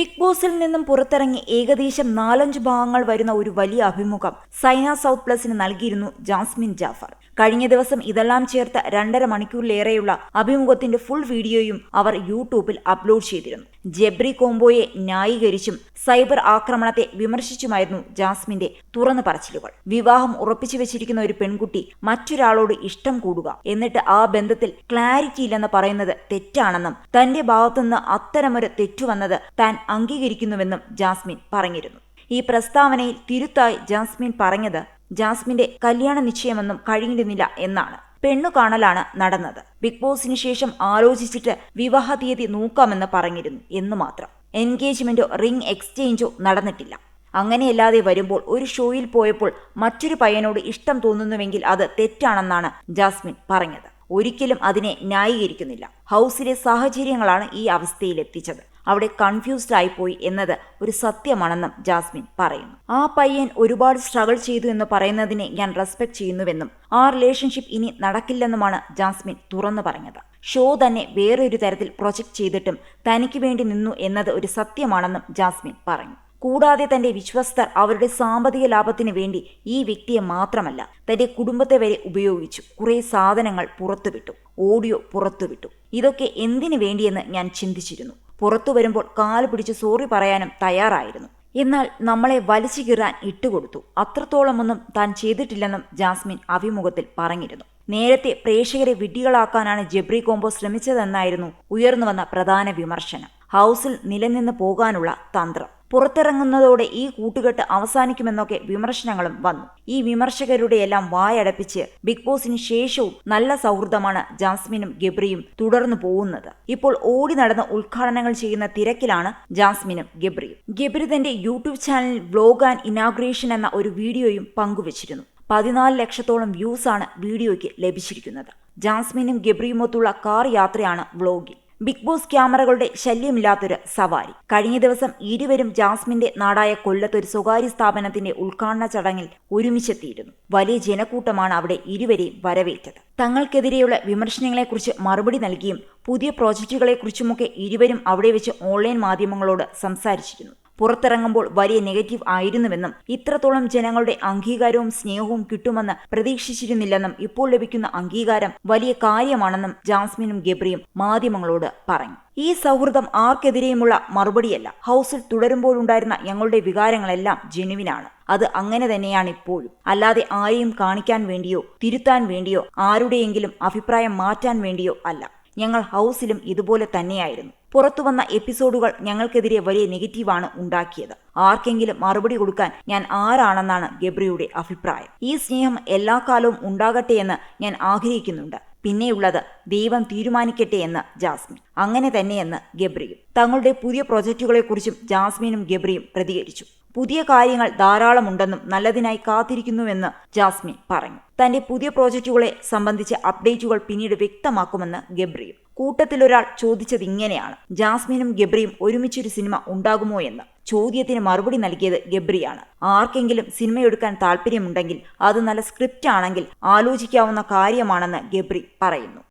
Big ബോസിൽ നിന്നും പുറത്തിറങ്ങി ഏകദേശം നാലഞ്ച് ഭാഗങ്ങൾ വരുന്ന ഒരു വലിയ അഭിമുഖം സൈന സൗത്ത് പ്ലസിന് നൽകിയിരുന്നു ജാസ്മിൻ ജാഫർ. കഴിഞ്ഞ ദിവസം ഇതെല്ലാം ചേർത്ത് രണ്ടര മണിക്കൂറിലേറെയുള്ള അഭിമുഖത്തിന്റെ ഫുൾ വീഡിയോയും അവർ യൂട്യൂബിൽ അപ്ലോഡ് ചെയ്തിരുന്നു. ജെബ്രി കോംബോയെ ന്യായീകരിച്ചും സൈബർ ആക്രമണത്തെ വിമർശിച്ചുമായിരുന്നു ജാസ്മിന്റെ തുറന്നു പറച്ചിലുകൾ. വിവാഹം ഉറപ്പിച്ചു വെച്ചിരിക്കുന്ന ഒരു പെൺകുട്ടി മറ്റൊരാളോട് ഇഷ്ടം കൂടുക എന്നിട്ട് ആ ബന്ധത്തിൽ ക്ലാരിറ്റി ഇല്ലെന്ന് പറയുന്നത് തെറ്റാണെന്നും തന്റെ ഭാഗത്തുനിന്ന് അത്തരമൊരു തെറ്റുവന്നത് താൻ അംഗീകരിക്കുന്നുവെന്നും ജാസ്മിൻ പറഞ്ഞിരുന്നു. ഈ പ്രസ്താവനയിൽ തിരുത്തായി ജാസ്മിൻ പറഞ്ഞത് ജാസ്മിന്റെ കല്യാണ നിശ്ചയമൊന്നും കഴിഞ്ഞിരുന്നില്ല എന്നാണ്. പെണ്ണു കാണലാണ് നടന്നത്. ബിഗ് ബോസിന് ശേഷം ആലോചിച്ചിട്ട് വിവാഹ തീയതി നോക്കാമെന്ന് പറഞ്ഞിരുന്നു. എന്ന് മാത്രം. എൻഗേജ്മെന്റോ റിംഗ് എക്സ്ചേഞ്ചോ നടന്നിട്ടില്ല. അങ്ങനെയല്ലാതെ വരുമ്പോൾ ഒരു ഷോയിൽ പോയപ്പോൾ മറ്റൊരു പയ്യനോട് ഇഷ്ടം തോന്നുന്നുവെങ്കിൽ അത് തെറ്റാണെന്നാണ് ജാസ്മിൻ പറഞ്ഞത്. ഒരിക്കലും അതിനെ ന്യായീകരിക്കുന്നില്ല. ഹൗസിലെ സാഹചര്യങ്ങളാണ് ഈ അവസ്ഥയിൽ എത്തിച്ചത് അവിടെ കൺഫ്യൂസ്ഡ് ആയിപ്പോയി എന്നത് ഒരു സത്യമാണെന്നും ജാസ്മിൻ പറയുന്നു. ആ പയ്യൻ ഒരുപാട് സ്ട്രഗിൾ ചെയ്തു എന്ന് പറയുന്നതിനെ ഞാൻ റെസ്പെക്ട് ചെയ്യുന്നുവെന്നും ആ റിലേഷൻഷിപ്പ് ഇനി നടക്കില്ലെന്നുമാണ് ജാസ്മിൻ തുറന്നു പറഞ്ഞത്. ഷോ തന്നെ വേറൊരു തരത്തിൽ പ്രൊജക്ട് ചെയ്തിട്ടും തനിക്ക് വേണ്ടി നിന്നു എന്നത് ഒരു സത്യമാണെന്നും ജാസ്മിൻ പറഞ്ഞു. കൂടാതെ തന്റെ വിശ്വസ്തർ അവരുടെ സാമ്പത്തിക ലാഭത്തിന് വേണ്ടി ഈ വ്യക്തിയെ മാത്രമല്ല തന്റെ കുടുംബത്തെ വരെ ഉപയോഗിച്ചു കുറെ സാധനങ്ങൾ പുറത്തുവിട്ടു ഓഡിയോ പുറത്തുവിട്ടു. ഇതൊക്കെ എന്തിനു വേണ്ടിയെന്ന് ഞാൻ ചിന്തിച്ചിരുന്നു. പുറത്തു വരുമ്പോൾ കാൽ പിടിച്ച് സോറി പറയാനും തയ്യാറായിരുന്നു. എന്നാൽ നമ്മളെ വലിച്ചു കീറാൻ ഇട്ടുകൊടുത്തു. അത്രത്തോളമൊന്നും താൻ ചെയ്തിട്ടില്ലെന്നും ജാസ്മിൻ അഭിമുഖത്തിൽ പറഞ്ഞിരുന്നു. നേരത്തെ പ്രേക്ഷകരെ വിഡ്ഢികളാക്കാനാണ് ജബ്രി കോംബോ ശ്രമിച്ചതെന്നായിരുന്നു ഉയർന്നുവന്ന പ്രധാന വിമർശനം. ഹൗസിൽ നിലനിന്ന് പോകാനുള്ള തന്ത്രം. പുറത്തിറങ്ങുന്നതോടെ ഈ കൂട്ടുകെട്ട് അവസാനിക്കുമെന്നൊക്കെ വിമർശനങ്ങളും വന്നു. ഈ വിമർശകരുടെയെല്ലാം വായടപ്പിച്ച് ബിഗ് ബോസിന് ശേഷവും നല്ല സൗഹൃദമാണ് ജാസ്മിനും ഗബ്രിയും തുടർന്നു പോകുന്നത്. ഇപ്പോൾ ഓടി നടന്ന് ഉദ്ഘാടനങ്ങൾ ചെയ്യുന്ന തിരക്കിലാണ് ജാസ്മിനും ഗബ്രിയും. ഗബ്രി തന്റെ യൂട്യൂബ് ചാനലിൽ വ്ലോഗ് ആൻഡ് ഇനാഗ്രേഷൻ എന്ന ഒരു വീഡിയോയും പങ്കുവച്ചിരുന്നു. പതിനാല് ലക്ഷത്തോളം വ്യൂസാണ് വീഡിയോയ്ക്ക് ലഭിച്ചിരിക്കുന്നത്. ജാസ്മിനും ഗബ്രിയുമൊത്തുള്ള കാർ യാത്രയാണ് വ്ലോഗിൽ. ബിഗ് ബോസ് ക്യാമറകളുടെ ശല്യമില്ലാത്തൊരു സവാരി. കഴിഞ്ഞ ദിവസം ഇരുവരും ജാസ്മിന്റെ നാടായ കൊല്ലത്ത് ഒരു സ്വകാര്യ സ്ഥാപനത്തിന്റെ ഉദ്ഘാടന ചടങ്ങിൽ ഒരുമിച്ചെത്തിയിരുന്നു. വലിയ ജനക്കൂട്ടമാണ് അവിടെ ഇരുവരെയും വരവേറ്റത്. തങ്ങൾക്കെതിരെയുള്ള വിമർശനങ്ങളെക്കുറിച്ച് മറുപടി നൽകിയും പുതിയ പ്രോജക്റ്റുകളെക്കുറിച്ചുമൊക്കെ ഇരുവരും അവിടെ വെച്ച് ഓൺലൈൻ മാധ്യമങ്ങളോട് സംസാരിച്ചിരുന്നു. പുറത്തിറങ്ങുമ്പോൾ വലിയ നെഗറ്റീവ് ആയിരുന്നുവെന്നും ഇത്രത്തോളം ജനങ്ങളുടെ അംഗീകാരവും സ്നേഹവും കിട്ടുമെന്ന് പ്രതീക്ഷിച്ചിരുന്നില്ലെന്നും ഇപ്പോൾ ലഭിക്കുന്ന അംഗീകാരം വലിയ കാര്യമാണെന്നും ജാസ്മിനും ഗബ്രിയും മാധ്യമങ്ങളോട് പറഞ്ഞു. ഈ സൗഹൃദം ആർക്കെതിരെയുമുള്ള മറുപടിയല്ല. ഹൗസിൽ തുടരുമ്പോഴുണ്ടായിരുന്ന ഞങ്ങളുടെ വികാരങ്ങളെല്ലാം ജെനുവിനാണ്. അത് അങ്ങനെ തന്നെയാണ് ഇപ്പോഴും. അല്ലാതെ ആരെയും കാണിക്കാൻ വേണ്ടിയോ തിരുത്താൻ വേണ്ടിയോ ആരുടെയെങ്കിലും അഭിപ്രായം മാറ്റാൻ വേണ്ടിയോ അല്ല. ഞങ്ങൾ ഹൗസിലും ഇതുപോലെ തന്നെയായിരുന്നു. പുറത്തു വന്ന എപ്പിസോഡുകൾ ഞങ്ങൾക്കെതിരെ വലിയ നെഗറ്റീവാണ് ഉണ്ടാക്കിയത്. ആർക്കെങ്കിലും മറുപടി കൊടുക്കാൻ ഞാൻ ആരാണെന്നാണ് ഗബ്രിയുടെ അഭിപ്രായം. ഈ സ്നേഹം എല്ലാ കാലവും ഉണ്ടാകട്ടെ എന്ന് ഞാൻ ആഗ്രഹിക്കുന്നുണ്ട്. പിന്നെയുള്ളത് ദൈവം തീരുമാനിക്കട്ടെ എന്ന് ജാസ്മിൻ. അങ്ങനെ തന്നെയെന്ന് ഗബ്രിയും. തങ്ങളുടെ പുതിയ പ്രൊജക്റ്റുകളെക്കുറിച്ചും ജാസ്മിനും ഗബ്രിയും പ്രതികരിച്ചു. പുതിയ കാര്യങ്ങൾ ധാരാളമുണ്ടെന്നും നല്ലതിനായി കാത്തിരിക്കുന്നുവെന്ന് ജാസ്മിൻ പറഞ്ഞു. തന്റെ പുതിയ പ്രോജക്റ്റുകളെ സംബന്ധിച്ച് അപ്ഡേറ്റുകൾ പിന്നീട് വ്യക്തമാക്കുമെന്ന് ഗബ്രിയും. കൂട്ടത്തിലൊരാൾ ചോദിച്ചത് ഇങ്ങനെയാണ്. ജാസ്മിനും ഗബ്രിയും ഒരുമിച്ചൊരു സിനിമ ഉണ്ടാകുമോ എന്ന്. ചോദ്യത്തിന് മറുപടി നൽകിയത് ഗബ്രിയാണ്. ആർക്കെങ്കിലും സിനിമയെടുക്കാൻ താല്പര്യമുണ്ടെങ്കിൽ അത് നല്ല സ്ക്രിപ്റ്റ് ആണെങ്കിൽ ആലോചിക്കാവുന്ന കാര്യമാണെന്ന് ഗബ്രി പറയുന്നു.